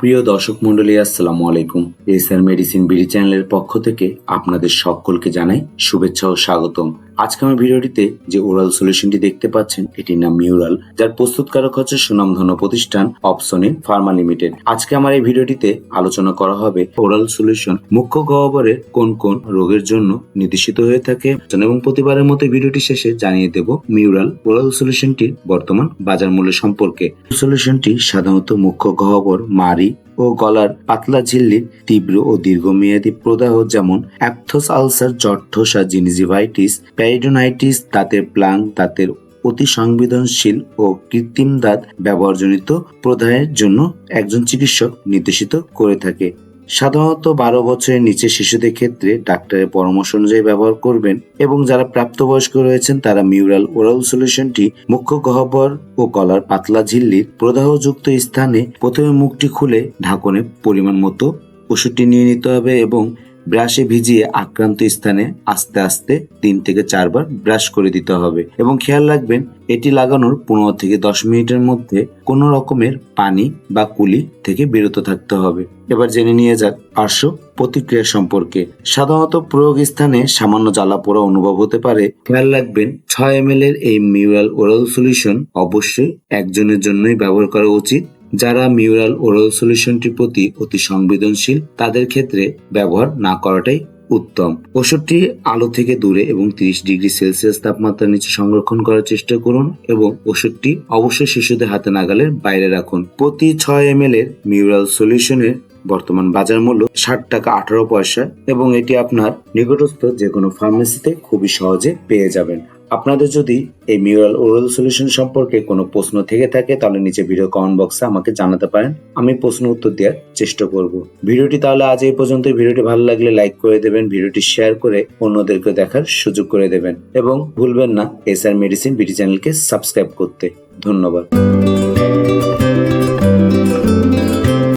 সুপ্রিয় দর্শক মন্ডলী আসসালামু আলাইকুম। এসআর মেডিসিন বিডি চ্যানেলের পক্ষ থেকে আপনাদের সকলকে জানাই শুভেচ্ছা ও স্বাগতম। আজকে আমার ভিডিওটিতে যে ওরাল সলিউশনটি দেখতে পাচ্ছেন, এটির নাম মিউরাল যার প্রস্তুতকারক হচ্ছে সুনামধন্য প্রতিষ্ঠান অপসনিন ফার্মা লিমিটেড আজকে আমার এই ভিডিওটিতে আলোচনা করা হবে ওরাল সলিউশন মুখ্য গহ্বরের কোন কোন রোগের জন্য নির্দেশিত হয়ে থাকে। এবং প্রতিবারের মতো ভিডিওটি শেষে জানিয়ে দেব মিউরাল ওরাল সলিউশনটির বর্তমান বাজার মূল্য সম্পর্কে সলিউশনটি সাধারণত মুখ্য গহ্বর মারি ও গলার পাতলা ঝিল্লির তীব্র ও দীর্ঘমেয়াদী প্রদাহ যেমন অ্যাপথোস আলসার জট্ঠসা জিনিজিভাইটিস প্যারিডোনাইটিস দাঁতের প্লাং দাঁতের অতি সংবেদনশীল ও কৃত্রিম দাঁত ব্যবহারজনিত প্রদাহের জন্য একজন চিকিৎসক নির্দেশিত করে থাকে। সাধারণত বারো বছরের নিচে শিশুদের ক্ষেত্রে ডাক্তারের পরামর্শ অনুযায়ী ব্যবহার করবেন এবং যারা প্রাপ্তবয়স্ক রয়েছেন, তারা মিউরাল ওরাল সলিউশনটি, মুখ্য গহ্বর ও কলার পাতলা ঝিল্লির প্রদাহযুক্ত স্থানে প্রথমে মুখটি খুলে ঢাকনে পরিমাণ মতো ওষুধটি নিয়ে নিতে হবে এবং ব্রাশে ভিজিয়ে আক্রান্ত স্থানে আস্তে আস্তে তিন থেকে চারবার ব্রাশ করে দিতে হবে এবং খেয়াল রাখবেন, এটি লাগানোর পনেরো থেকে দশ মিনিটের মধ্যে কোনো রকমের পানি বা কুলি থেকে বিরত থাকতে হবে। এবার জেনে নিয়ে যাক পার্শ্ব প্রতিক্রিয়া সম্পর্কে। সাধারণত প্রয়োগ স্থানে সামান্য জ্বালা পোড়া অনুভব হতে পারে। খেয়াল রাখবেন, ছয় এম এর এই মিউরাল ওরাল সলিউশন অবশ্যই একজনের জন্যই ব্যবহার করা উচিত। যারা মিউরাল ওরাল সলিউশনটির প্রতি অতি সংবেদনশীল, তাদের ক্ষেত্রে ব্যবহার না করাটাই উত্তম। ওষুধটি আলো থেকে দূরে এবং 30 ডিগ্রি সেলসিয়াস তাপমাত্রার নিচে সংরক্ষণ করার চেষ্টা করুন এবং ওষুধটি অবশ্যই শিশুদের হাতে নাগালের বাইরে রাখুন। প্রতি ছয় এম এর মিউরাল সলিউশনের বর্তমান বাজার মূল্য ষাট টাকা আঠারো পয়সা এবং এটি আপনার নিকটস্থ যে কোনো ফার্মেসিতে খুবই সহজে পেয়ে যাবেন। আপনাদের যদি এই মিউরাল ওরাল সলিউশন সম্পর্কে কোনো প্রশ্ন থেকে থাকে, তাহলে নিচে ভিডিও কমেন্ট বক্সে আমাকে জানাতে পারেন। আমি প্রশ্ন উত্তর দেওয়ার চেষ্টা করব। ভিডিওটি তাহলে আজ এই পর্যন্ত ভিডিওটি ভালো লাগলে লাইক করে দেবেন, ভিডিওটি শেয়ার করে অন্যদেরকে দেখার সুযোগ করে দেবেন। এবং ভুলবেন না এস আর মেডিসিন বিটি চ্যানেলকে সাবস্ক্রাইব করতে। ধন্যবাদ।